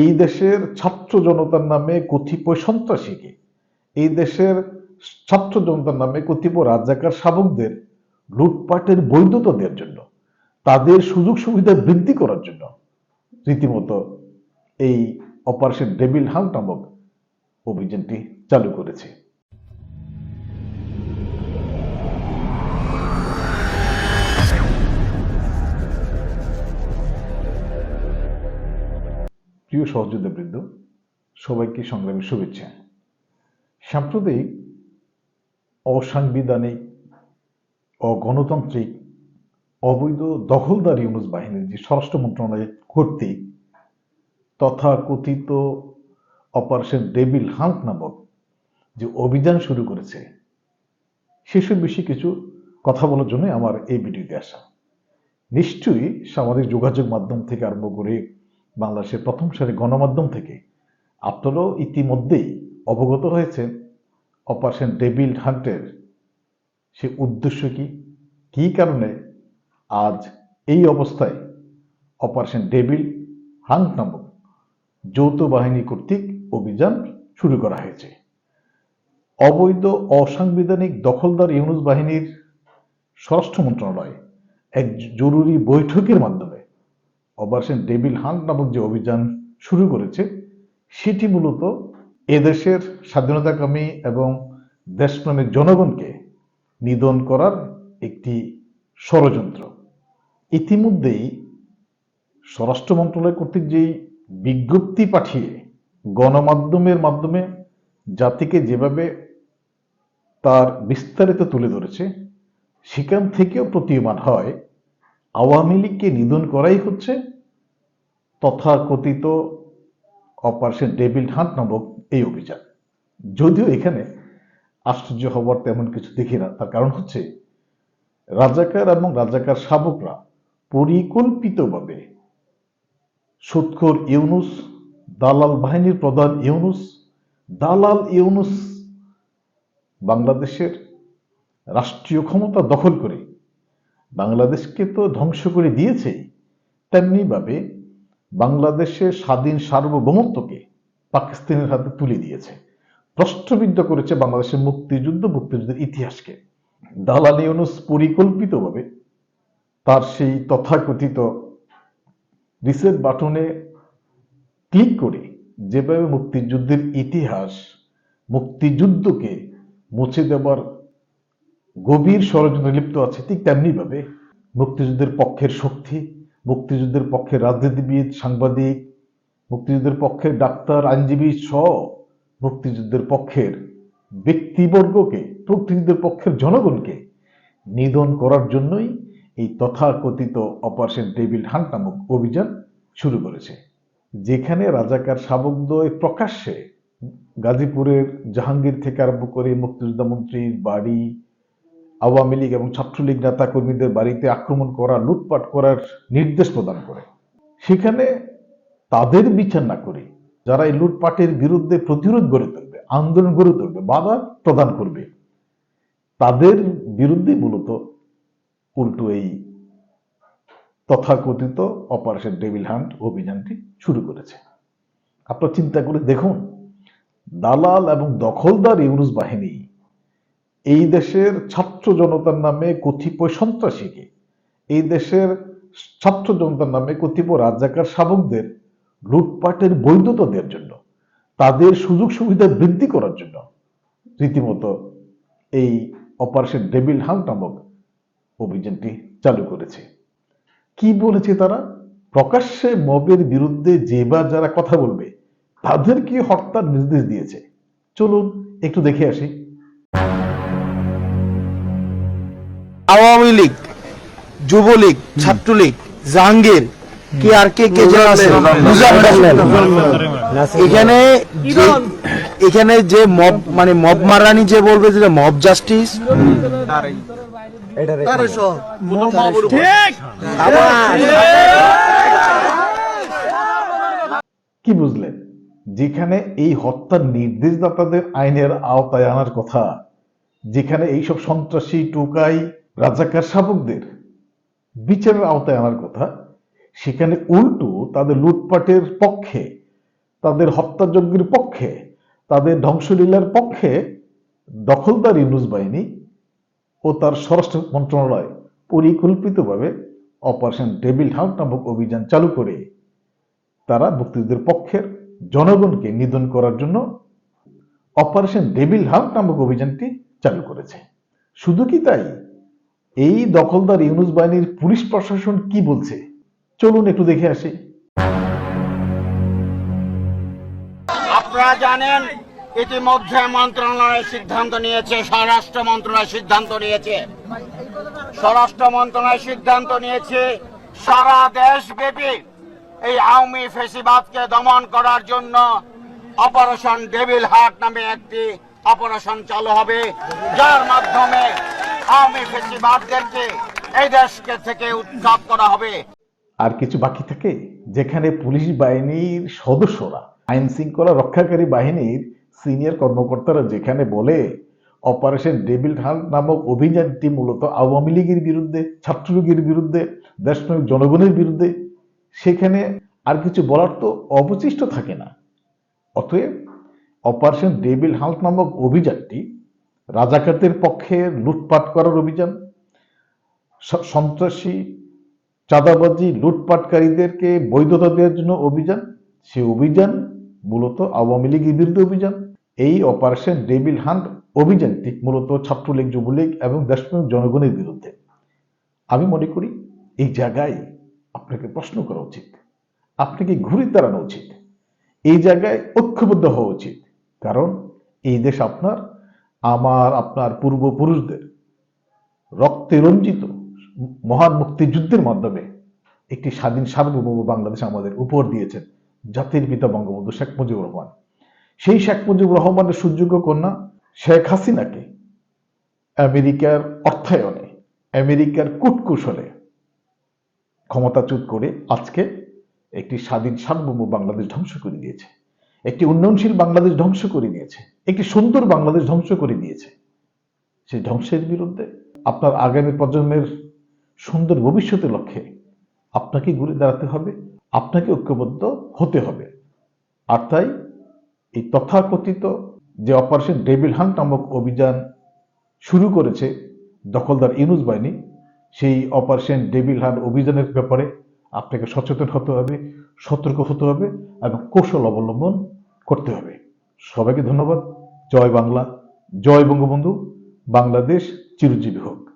এই দেশের ছাত্র জনতার নামে কতিপয় সন্ত্রাসীকে, এই দেশের ছাত্র জনতার নামে কতিপয় রাজাকার শাবকদের লুটপাটের বৈধতা দেওয়ার জন্য, তাদের সুযোগ সুবিধা বৃদ্ধি করার জন্য রীতিমতো এই অপারেশন ডেভিল হান্ট নামক অভিযানটি চালু করেছে। প্রিয় সহযোদ্ধাবৃন্দ, সবাইকে সংগ্রামী শুভেচ্ছা। সাম্প্রতিক অসাংবিধানিক, অগণতান্ত্রিক, অবৈধ দখলদার ইউনুস বাহিনীর যে স্বরাষ্ট্র মন্ত্রণালয় কর্তৃক তথা কথিত অপারেশন ডেবিল হান্ট নামক যে অভিযান শুরু করেছে, সেসব বেশি কিছু কথা বলার জন্য আমার এই ভিডিওতে আসা। নিশ্চয়ই সামাজিক যোগাযোগ মাধ্যম থেকে আরম্ভ করে বাংলাদেশের প্রথম সারি গণমাধ্যম থেকে। আপনারাও ইতিমধ্যেই অবগত হয়েছেন অপারেশন ডেভিল হান্টের সে উদ্দেশ্য কি? কী কারণে আজ এই অবস্থায় অপারেশন ডেভিল হান্ট নামক যৌথ বাহিনী কর্তৃক অভিযান শুরু করা হয়েছে? অবৈধ অসাংবিধানিক দখলদার ইউনুস বাহিনীর স্বরাষ্ট্র মন্ত্রণালয় এক জরুরি বৈঠকের মাধ্যমে অপারেশন ডেভিল হান্ট নামক যে অভিযান শুরু করেছে, সেটি মূলত এদেশের স্বাধীনতাকামী এবং দেশপ্রেমের জনগণকে নিধন করার একটি ষড়যন্ত্র। ইতিমধ্যেই স্বরাষ্ট্র মন্ত্রণালয় কর্তৃক যেই বিজ্ঞপ্তি পাঠিয়ে গণমাধ্যমের মাধ্যমে জাতিকে যেভাবে তার বিস্তারিত তুলে ধরেছে, সেখান থেকেও প্রতীয়মান হয় আওয়ামী লীগকে নিধন করাই হচ্ছে তথাকথিত অপারেশন ডেভিল হান্ট নামক এই অভিযান। যদিও এখানে আশ্চর্য হবার তেমন কিছু দেখি না। তার কারণ হচ্ছে রাজাকার এবং রাজাকার শাবকরা পরিকল্পিতভাবে সুৎখোর ইউনুস, দালাল বাহিনীর প্রধান ইউনুস, দালাল ইউনুস বাংলাদেশের রাষ্ট্রীয় ক্ষমতা দখল করে বাংলাদেশকে তো ধ্বংস করে দিয়েছে, তেমনিভাবে বাংলাদেশের স্বাধীন সার্বভৌমত্বকে পাকিস্তানের হাতে তুলে দিয়েছে। প্রশ্নবিদ্ধ করেছে বাংলাদেশের মুক্তিযুদ্ধ, মুক্তিযুদ্ধের ইতিহাসকে। দালাল ইউনুস পরিকল্পিতভাবে তার সেই তথাকথিত রিসেট বাটনে ক্লিক করে যেভাবে মুক্তিযুদ্ধের ইতিহাস, মুক্তিযুদ্ধকে মুছে দেবার গভীর ষড়যন্ত্রে লিপ্ত আছে ঠিক তেমনিভাবে মুক্তিযুদ্ধের পক্ষের শক্তি, মুক্তিযুদ্ধের পক্ষে রাজনীতিবিদ, সাংবাদিক, মুক্তিযুদ্ধের পক্ষের ডাক্তার, আইনজীবী সহ মুক্তিযুদ্ধের পক্ষের ব্যক্তিবর্গকে, মুক্তিযুদ্ধের পক্ষের জনগণকে নিধন করার জন্যই এই তথাকথিত অপারেশন টেবিল হান্ট নামক অভিযান শুরু করেছে, যেখানে রাজাকার শাবকদ্বয় প্রকাশ্যে গাজীপুরের জাহাঙ্গীর থেকে আরম্ভ করে মুক্তিযোদ্ধা মন্ত্রীর বাড়ি আওয়ামী লীগ এবং ছাত্রলীগ নেতা কর্মীদের বাড়িতে আক্রমণ করা, লুটপাট করার নির্দেশ প্রদান করে। সেখানে তাদের বিচার না করে যারা এই লুটপাটের বিরুদ্ধে প্রতিরোধ গড়ে তুলবে, আন্দোলন গড়ে তুলবে, বাধা প্রদান করবে, তাদের বিরুদ্ধে মূলত উল্টো এই তথাকথিত অপারেশন ডেভিল হান্ট অভিযানটি শুরু করেছে। আপনার চিন্তা করে দেখুন, দালাল এবং দখলদার ইউনুস বাহিনী এই দেশের ছাত্র জনতার নামে কতিপয় সন্ত্রাসীকে, এই দেশের ছাত্র জনতার নামে কতিপয় রাজাকার শাবকদের লুটপাটের বৈধতা দেওয়ার জন্য, তাদের সুযোগ সুবিধা বৃদ্ধি করার জন্য রীতিমতো এই অপারেশন ডেভিল হান্ট নামক অভিযানটি চালু করেছে। কি বলেছে তারা? প্রকাশ্যে মবের বিরুদ্ধে যে বা যারা কথা বলবে, তাদেরকে হত্যার নির্দেশ দিয়েছে। চলুন, একটু দেখে আসি। আওয়ামী লীগ যুবলীগ ছাত্রলীগ জাহাঙ্গীর কে আর কে কে যে আছে এখানে এখানে যে মব মানে মব মারানি যে বলবে যে মব জাস্টিস কি বুঝলেন যেখানে এই হত্যার নির্দেশদাতাদের আইনের আওতায় আনার কথা যেখানে এইসব সন্ত্রাসী টোকাই রাজাকার শাবকদের বিচারের আওতায় আনার কথা। সেখানে উল্টো তাদের লুটপাটের পক্ষে, তাদের হত্যাযজ্ঞের পক্ষে, তাদের ধ্বংসলীলার পক্ষে দখলদার ইউনুস বাহিনী ও তার স্বরাষ্ট্র মন্ত্রণালয় পরিকল্পিতভাবে অপারেশন ডেভিল হাউন্ট নামক অভিযান চালু করে। তারা মুক্তিযুদ্ধের পক্ষের জনগণকে নিধন করার জন্য অপারেশন ডেভিল হাউন্ট নামক অভিযানটি চালু করেছে। শুধু কি তাই? এই দখলদার ইউনুস বাহিনীর পুলিশ প্রশাসন কি বলছে? চলুন একটু দেখে আসি। আপনারা জানেন, ইতিমধ্যে মন্ত্রণালয় সিদ্ধান্ত নিয়েছে, স্বরাষ্ট্র মন্ত্রণালয় সিদ্ধান্ত নিয়েছে। স্বরাষ্ট্র মন্ত্রণালয় সিদ্ধান্ত নিয়েছে, সারা দেশব্যাপী এই আওয়ামী ফেসিবাদকে দমন করার জন্য অপারেশন ডেভিল হার্ট নামে একটি অপারেশন চালু হবে, যার মাধ্যমে আর কিছু বাকি থাকে যেখানে পুলিশ বাহিনীর সদস্যরা, আইন শৃঙ্খলা রক্ষাকারী বাহিনীর সিনিয়র কর্মকর্তারা যেখানে বলে, অপারেশন ডেভিল হাল নামক অভিযানটি মূলত আওয়ামী লীগের বিরুদ্ধে, ছাত্রলীগের বিরুদ্ধে, দেশপ্রেমিক জনগণের বিরুদ্ধে, সেখানে আর কিছু বলার তো অবশিষ্ট থাকে না। অতএব, অপারেশন ডেভিল হাল্ট নামক অভিযানটি রাজাকারদের পক্ষে লুটপাট করার অভিযান সন্ত্রাসী, চাঁদাবাজি, লুটপাটকারীদেরকে বৈধতা দেওয়ার জন্য অভিযান, সে অভিযান মূলত আওয়ামী লীগের বিরুদ্ধে অভিযান। এই অপারেশন ডেভিল হান্ট অভিযানটি মূলত ছাত্রলীগ, যুবলীগ এবং দেশপ্রেমিক জনগণের বিরুদ্ধে। আমি মনে করি এই জায়গায় আপনাকে প্রশ্ন করা উচিত, আপনাকে ঘুরে দাঁড়ানো উচিত, এই জায়গায় ঐক্যবদ্ধ হওয়া উচিত। কারণ এই দেশ আপনার আমার, আপনার পূর্বপুরুষদের, রক্তে রঞ্জিত মহান মুক্তিযুদ্ধের মাধ্যমে একটি স্বাধীন সার্বভৌম বাংলাদেশ আমাদের উপর দিয়েছেন জাতির পিতা বঙ্গবন্ধু শেখ মুজিবুর রহমান। সেই শেখ মুজিবুর রহমানের সুযোগ্য কন্যা শেখ হাসিনাকে আমেরিকার অর্থায়নে, আমেরিকার কূটকৌশলে ক্ষমতাচ্যুত করে আজকে একটি স্বাধীন সার্বভৌম বাংলাদেশ ধ্বংস করে দিয়েছে। একটি উন্নয়নশীল বাংলাদেশ ধ্বংস করে দিয়েছে, একটি সুন্দর বাংলাদেশ ধ্বংস করে দিয়েছে। সেই ধ্বংসের বিরুদ্ধে আপনার আগামী প্রজন্মের সুন্দর ভবিষ্যতের লক্ষ্যে আপনাকে ঘুরে দাঁড়াতে হবে, আপনাকে ঐক্যবদ্ধ হতে হবে। আর তাই এই তথাকথিত যে অপারেশন ডেভিল হান্ট নামক অভিযান শুরু করেছে দখলদার ইউনুস বাহিনী, সেই অপারেশন ডেভিল হান্ট অভিযানের ব্যাপারে আপনাকে সচেতন হতে হবে, সতর্ক হতে হবে এবং কৌশল অবলম্বন করতে হবে। সবাইকে ধন্যবাদ। জয় বাংলা। জয় বঙ্গবন্ধু। বাংলাদেশ চিরজীবী হোক।